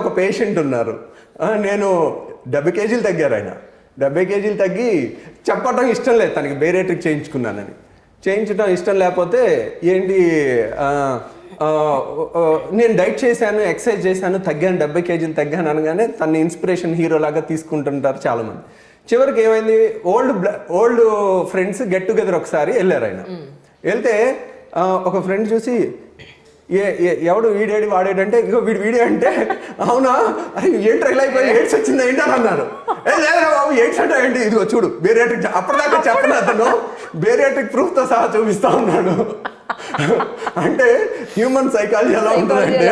ఒక పేషెంట్ ఉన్నారు. నేను డెబ్బై కేజీలు తగ్గారు ఆయన. డెబ్బై కేజీలు తగ్గి చెప్పడం ఇష్టం లేదు తనకి బేరేట్రిక్ చేయించుకున్నానని. చేయించడం ఇష్టం లేకపోతే ఏంటి నేను డైట్ చేశాను ఎక్సర్సైజ్ చేశాను తగ్గాను డెబ్బై కేజీలు తగ్గాను అనగానే తన ఇన్స్పిరేషన్ హీరో లాగా తీసుకుంటుంటారు చాలామంది. చివరికి ఏమైంది old old friends get together ఒకసారి వెళ్ళారు ఆయన. వెళ్తే ఒక ఫ్రెండ్ చూసి ఏ ఏ- ఎవడు వీడేడి వాడేటంటే ఇగో వీడు వీడే అంటే అవునా? అరే ఏంట్రా ఇలా అయిపోయి ఎయిడ్స్ వచ్చింది? ఏంటి అని అన్నారు. లేదురా బాబు ఎయిడ్స్ అంటే ఏంటి? ఇదిగో చూడు బేరియాట్రిక్ అప్పటిదాకా చెప్పను అతను. బేరియాట్రిక్ ప్రూఫ్తో సహా చూపిస్తా ఉన్నాడు. అంటే హ్యూమన్ సైకాలజీ ఎలా ఉంటుందంటే?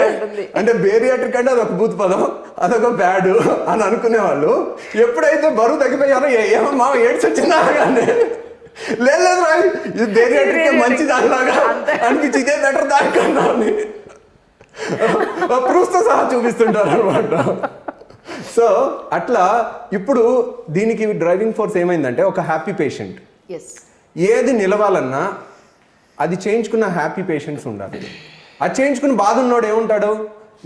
అంటే బేరియాట్రిక్ అంటే అదొక భూత పదం అదొక బ్యాడ్ అని అనుకునేవాళ్ళు. ఎప్పుడైతే బరువు తగ్గిపోయారో "ఏ- ఏమో మా ఎయిడ్స్ వచ్చిందా? కానీ లేదు లేదు రా ఇది బేరియాట్రిక్ మంచి దానిలాగా అనిపించి ఇదే బెటర్ దానికన్నా అని. ప్రూఫ్తో సహా చూపిస్తుంటారు అనమాట సో అట్లా ఇప్పుడు దీనికి డ్రైవింగ్ ఫోర్స్ ఏమైందంటే ఒక హ్యాపీ పేషెంట్ ఏది నిలవాలన్నా అది చేయించుకున్న హ్యాపీ పేషెంట్స్ ఉండాలి. అది చేయించుకుని బాధ ఉన్నోడు ఏముంటాడు?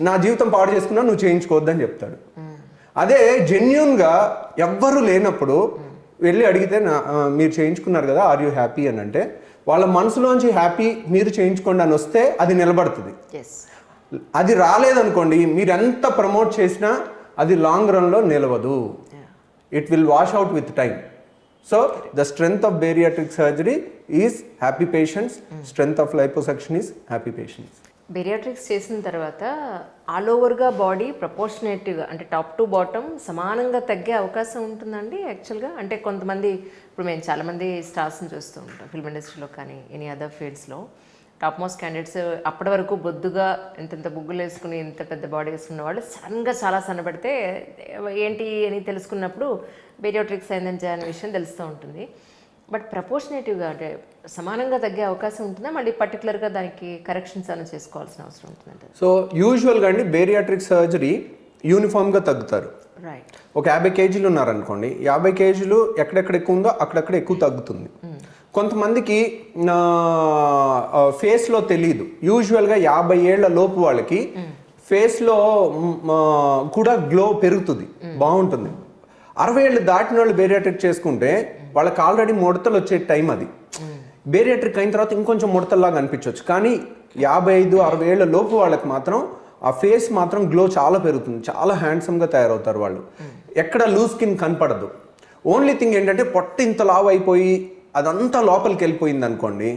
నా జీవితం పాడు చేసుకున్నా నువ్వు చేయించుకోవద్దని చెప్తాడు. అదే జెన్యున్గా ఎవ్వరు లేనప్పుడు వెళ్ళి అడిగితే నా మీరు చేయించుకున్నారు కదా ఆర్ యూ హ్యాపీ అని అంటే వాళ్ళ మనసులోంచి హ్యాపీ మీరు చేయించుకోండి అని వస్తే అది నిలబడుతుంది. అది రాలేదనుకోండి మీరు ఎంత ప్రమోట్ చేసినా అది లాంగ్ రన్లో నిలవదు. It will wash out with time so the strength of bariatric surgery is happy patients strength of liposuction is happy patients bariatrics చేసిన తర్వాత ఆల్ ఓవర్గా బాడీ ప్రపోర్షనేట్గా అంటే టాప్ టు బాటమ్ సమానంగా తగ్గే అవకాశం ఉంటుందండి యాక్చువల్గా? అంటే కొంతమంది ఇప్పుడు మేము చాలామంది స్టార్స్ని చూస్తూ ఉంటాం ఫిల్మ్ ఇండస్ట్రీలో కానీ ఎనీ అదర్ ఫీల్డ్స్లో. టాప్ మోస్ట్ క్యాండిడేట్స్ అప్పటి వరకు బొద్దుగా ఇంత బుగ్గులు వేసుకుని ఇంత పెద్ద బాడీ వేసుకున్న వాళ్ళు సడన్గా చాలా సన్నబడితే ఏంటి? అని తెలుసుకున్నప్పుడు బెరియాట్రిక్స్ అయిందని అనే విషయం తెలుస్తూ ఉంటుంది. బట్ ప్రపోర్షనేటివ్గా అంటే సమానంగా తగ్గే అవకాశం ఉంటుందా? మళ్ళీ పర్టికులర్గా దానికి కరెక్షన్స్ అని చేసుకోవాల్సిన అవసరం ఉంటుందంటే సో యూజువల్గా అండి బేరియాట్రిక్ సర్జరీ యూనిఫామ్గా తగ్గుతారు. రైట్ ఒక యాభై కేజీలు ఉన్నారనుకోండి యాభై కేజీలు ఎక్కడెక్కడ ఎక్కువ ఉందో అక్కడక్కడ ఎక్కువ తగ్గుతుంది. కొంతమందికి ఫేస్లో తెలియదు యూజువల్గా యాభై ఏళ్ళ లోపు వాళ్ళకి ఫేస్లో కూడా గ్లో పెరుగుతుంది. బాగుంటుంది. అరవై ఏళ్ళు దాటిన వాళ్ళు బేరియాట్రిక్ చేసుకుంటే వాళ్ళకి ఆల్రెడీ ముడతలు వచ్చే టైం అది. బేరియాట్రిక్ అయిన తర్వాత ఇంకొంచెం ముడతల్లాగా అనిపించవచ్చు కానీ యాభై ఐదు అరవై ఏళ్ళ లోపు వాళ్ళకి మాత్రం ఆ ఫేస్ మాత్రం గ్లో చాలా పెరుగుతుంది. చాలా హ్యాండ్సమ్గా తయారవుతారు వాళ్ళు. ఎక్కడ లూజ్ స్కిన్ కనపడదు. ఓన్లీ థింగ్ ఏంటంటే పొట్ట ఇంత లావ్ అయిపోయి అదంతా లోపలికి వెళ్ళిపోయింది అనుకోండి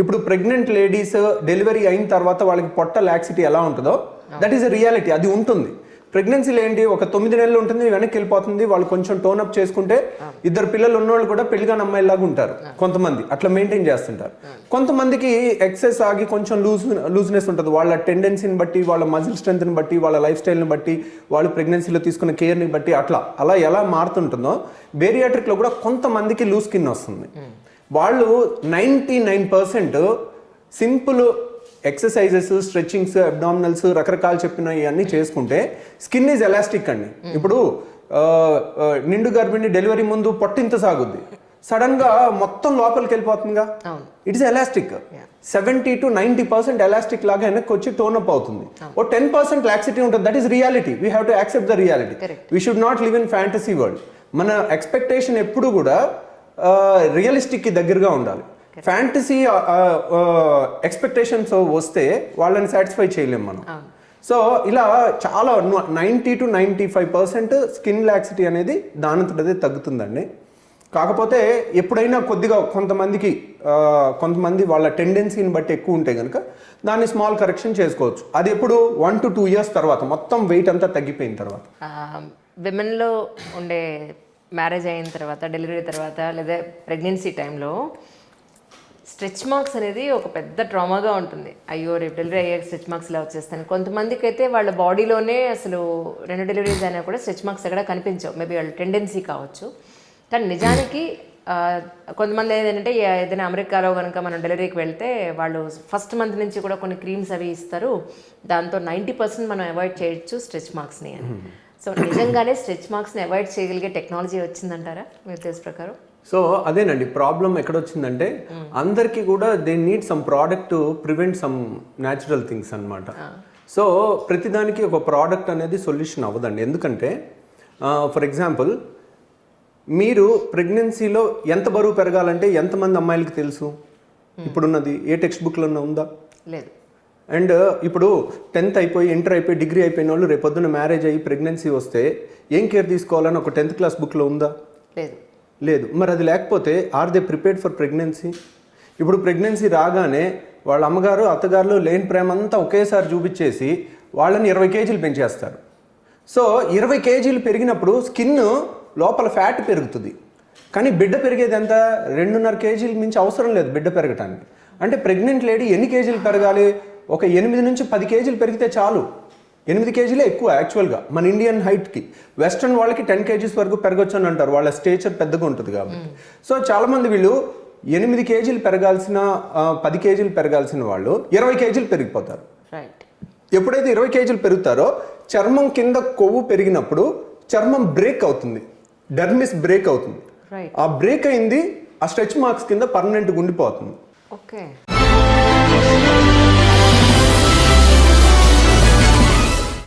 ఇప్పుడు ప్రెగ్నెంట్ లేడీస్ డెలివరీ అయిన తర్వాత వాళ్ళకి పొట్ట లాక్సిటీ ఎలా ఉంటుందో దట్ ఈస్ రియాలిటీ అది ఉంటుంది. ప్రెగ్నెన్సీలో ఏంటి ఒక తొమ్మిది నెలలు ఉంటుంది వెనక్కి వెళ్ళిపోతుంది వాళ్ళు కొంచెం టోన్ అప్ చేసుకుంటే ఇద్దరు పిల్లలు ఉన్నవాళ్ళు కూడా పెళ్ళిగా అమ్మాయిలాగా ఉంటారు కొంతమంది. అట్లా మెయింటైన్ చేస్తుంటారు. కొంతమందికి ఎక్సెస్ ఆగి కొంచెం లూజ్ లూజ్నెస్ ఉంటుంది. వాళ్ళ టెండెన్సీని బట్టి వాళ్ళ మజిల్ స్ట్రెంత్ని బట్టి వాళ్ళ లైఫ్ స్టైల్ని బట్టి వాళ్ళు ప్రెగ్నెన్సీలో తీసుకున్న కేర్ని బట్టి అట్లా. అలా ఎలా మారుతుంటుందో బేరియాట్రిక్లో కూడా కొంతమందికి లూజ్ స్కిన్ వస్తుంది. వాళ్ళు ninety nine percent simple exercises stretchings abdominals రకరకాలు చెప్పిన ఇవన్నీ చేసుకుంటే స్కిన్ ఈజ్ ఎలాస్టిక్ అండి. ఇప్పుడు నిండు గర్భిణి డెలివరీ ముందు పొట్టింత సాగుద్ది. సడన్గా మొత్తం లోపలికి వెళ్ళిపోతుందిగా. It's elastic seventy to ninety percent elastic లాగా వెనక్కి వచ్చి టోన్ అప్ అవుతుంది. ఓ టెన్ పర్సెంట్ లాక్సిటీ ఉంటుంది. That is reality we have to accept the reality. We should not live in fantasy world మన ఎక్స్పెక్టేషన్ ఎప్పుడు కూడా రియలిస్టిక్కి దగ్గరగా ఉండాలి. ఫ్యాంటసీ ఎక్స్పెక్టేషన్స్ వస్తే వాళ్ళని సాటిస్ఫై చేయలేం మనం. సో ఇలా చాలా ninety to ninety five percent skin laxity అనేది దానంతటదే తగ్గుతుందండి. కాకపోతే ఎప్పుడైనా కొద్దిగా కొంతమందికి కొంతమంది వాళ్ళ టెండెన్సీని బట్టి ఎక్కువ ఉంటే కనుక దాన్ని స్మాల్ కరెక్షన్ చేసుకోవచ్చు. అది ఎప్పుడు వన్ టు టూ ఇయర్స్ తర్వాత మొత్తం వెయిట్ అంతా తగ్గిపోయిన తర్వాత. విమెన్లో ఉండే మ్యారేజ్ అయిన తర్వాత డెలివరీ తర్వాత లేదా ప్రెగ్నెన్సీ టైంలో స్ట్రెచ్ మార్క్స్ అనేది ఒక పెద్ద ట్రామాగా ఉంటుంది. అయ్యో రేపు డెలివరీ అయ్యే స్ట్రెచ్ మార్క్స్ ఇలా వచ్చేస్తాను కొంతమందికి అయితే వాళ్ళ బాడీలోనే అసలు రెండు డెలివరీస్ అయినా కూడా స్ట్రెచ్ మార్క్స్ ఎక్కడ కనిపించవు. మేబీ వాళ్ళ టెండెన్సీ కావచ్చు. కానీ నిజానికి కొంతమంది ఏంటంటే ఏదైనా అమెరికాలో కనుక మనం డెలివరీకి వెళ్తే వాళ్ళు ఫస్ట్ మంత్ నుంచి కూడా కొన్ని క్రీమ్స్ అవి ఇస్తారు. దాంతో నైంటీ పర్సెంట్ మనం అవాయిడ్ చేయొచ్చు స్ట్రెచ్ మార్క్స్ని అని. సో నిజంగానే స్ట్రెచ్ మార్క్స్ని అవాయిడ్ చేయగలిగే టెక్నాలజీ వచ్చిందంటారా మీరు తెలిసి ప్రకారం? సో అదేనండి ప్రాబ్లం ఎక్కడొచ్చిందంటే అందరికీ కూడా they need some product to prevent some natural things అన్నమాట. సో ప్రతిదానికి ఒక ప్రోడక్ట్ అనేది సొల్యూషన్ అవ్వదండి. ఎందుకంటే ఫర్ ఎగ్జాంపుల్ మీరు ప్రెగ్నెన్సీలో ఎంత బరువు పెరగాలంటే ఎంతమంది అమ్మాయిలకి తెలుసు? ఇప్పుడున్నది ఏ టెక్స్ట్ బుక్లో ఉందా? లేదు. అండ్ ఇప్పుడు టెన్త్ అయిపోయి ఇంటర్ అయిపోయి డిగ్రీ అయిపోయిన వాళ్ళు రేపొద్దున మ్యారేజ్ అయ్యి ప్రెగ్నెన్సీ వస్తే ఏం కేర్ తీసుకోవాలని ఒక టెన్త్ క్లాస్ బుక్లో ఉందా? లేదు. లేదు. మరి అది లేకపోతే are they prepared for pregnancy ఇప్పుడు ప్రెగ్నెన్సీ రాగానే వాళ్ళ అమ్మగారు అత్తగారులు లేని ప్రేమ అంతా ఒకేసారి చూపించేసి వాళ్ళని ఇరవై కేజీలు పెంచేస్తారు. సో ఇరవై కేజీలు పెరిగినప్పుడు స్కిన్ లోపల ఫ్యాట్ పెరుగుతుంది. కానీ బిడ్డ పెరిగేది ఎంత? రెండున్నర కేజీలు మించి అవసరం లేదు బిడ్డ పెరగటానికి. అంటే ప్రెగ్నెంట్ లేడీ ఎన్ని కేజీలు పెరగాలి? ఒక ఎనిమిది నుంచి పది కేజీలు పెరిగితే చాలు. ఎనిమిది కేజీలే ఎక్కువ యాక్చువల్గా మన ఇండియన్ హైట్కి వెస్ట్రన్ వాళ్ళకి టెన్ కేజీస్ వరకు పెరగొచ్చు అని అంటారు. వాళ్ళ స్టేచర్ పెద్దగా ఉంటుంది కాబట్టి. సో చాలామంది వీళ్ళు ఎనిమిది కేజీలు పెరగాల్సిన పది కేజీలు పెరగాల్సిన వాళ్ళు ఇరవై కేజీలు పెరిగిపోతారు. ఎప్పుడైతే ఇరవై కేజీలు పెరుగుతారో చర్మం కింద కొవ్వు పెరిగినప్పుడు చర్మం బ్రేక్ అవుతుంది. డర్మిస్ బ్రేక్ అవుతుంది. ఆ బ్రేక్ అయింది ఆ స్ట్రెచ్ మార్క్స్ కింద పర్మనెంట్గా ఉండిపోతుంది ఓకే